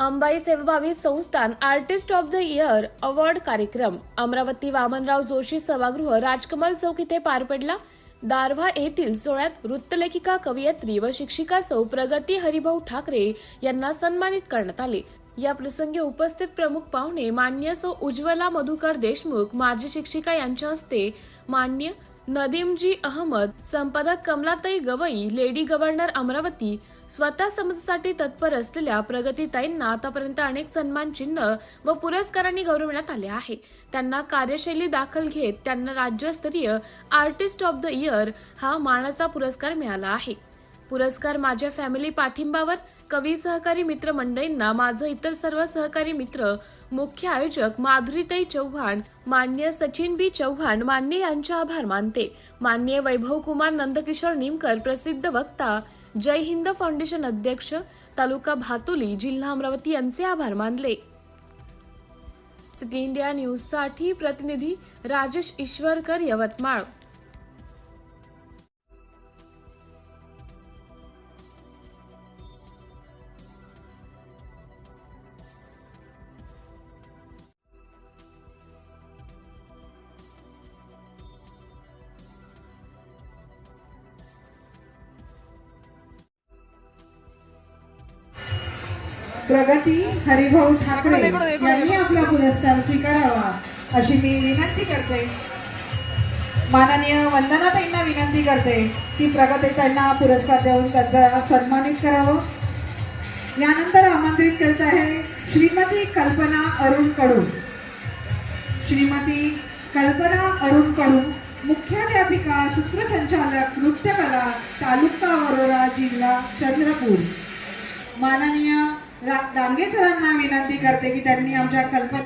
अंबाई सेवाभावी संस्थान artist of the year award कार्यक्रम. अमरावती वामनराव जोशी सभागृह राजकमल चौक इथे पार पडला. दारव्हा येथील सोहळ्यात वृत्तलेखिका कवयित्री व शिक्षिका सौ प्रगती हरिभाऊ ठाकरे यांना सन्मानित करण्यात आले. या प्रसंगी उपस्थित प्रमुख पाहुणे मान्य सौ उज्ज्वला मधुकर देशमुख माजी शिक्षिका यांच्या हस्ते मान्य नदीमजी अहमद संपादक कमलाताई गवई लेडी गव्हर्नर अमरावती स्वतः समजासाठी तत्पर असलेल्या प्रगतीताईंना आतापर्यंत अनेक सन्मान चिन्ह व पुरस्कारांनी गौरवण्यात आले आहे. त्यांना कार्यशैली दाखल घेत त्यांना राज्यस्तरीय आर्टिस्ट ऑफ द इयर हा मानाचा पुरस्कार मिळाला आहे. पुरस्कार माझ्या फॅमिली पाठिंबावर कवी सहकारी मित्र मंडळींना माझं इतर सर्व सहकारी मित्र मुख्य आयोजक माधुरीताई चव्हाण मान्य सचिन बी चव्हाण मान्य यांचे आभार मानते. मान्य वैभव कुमार नंदकिशोर निमकर प्रसिद्ध वक्ता जय हिंद फाउंडेशन अध्यक्ष तालुका भातुली जिल्हा अमरावती यांचे आभार मानले. सिटी इंडिया न्यूजसाठी प्रतिनिधी राजेश ईश्वरकर यवतमाळ. प्रगती हरिभाऊ ठाकरे यांनी आपला पुरस्कार स्वीकारावा अशी मी विनंती करते. माननीय वंदनाताईंना विनंती करते की प्रगतीताईंना पुरस्कार देऊन त्यांचा सन्मानित करावं. यानंतर आमंत्रित करत आहे श्रीमती कल्पना अरुण कडू. श्रीमती कल्पना अरुण कडू मुख्याध्यापिका सूत्रसंचालक नृत्यकला तालुका वरोरा जिल्हा चंद्रपूर. माननीय रा- सरांना विनंती करते की त्यांनी आमच्या कल्पना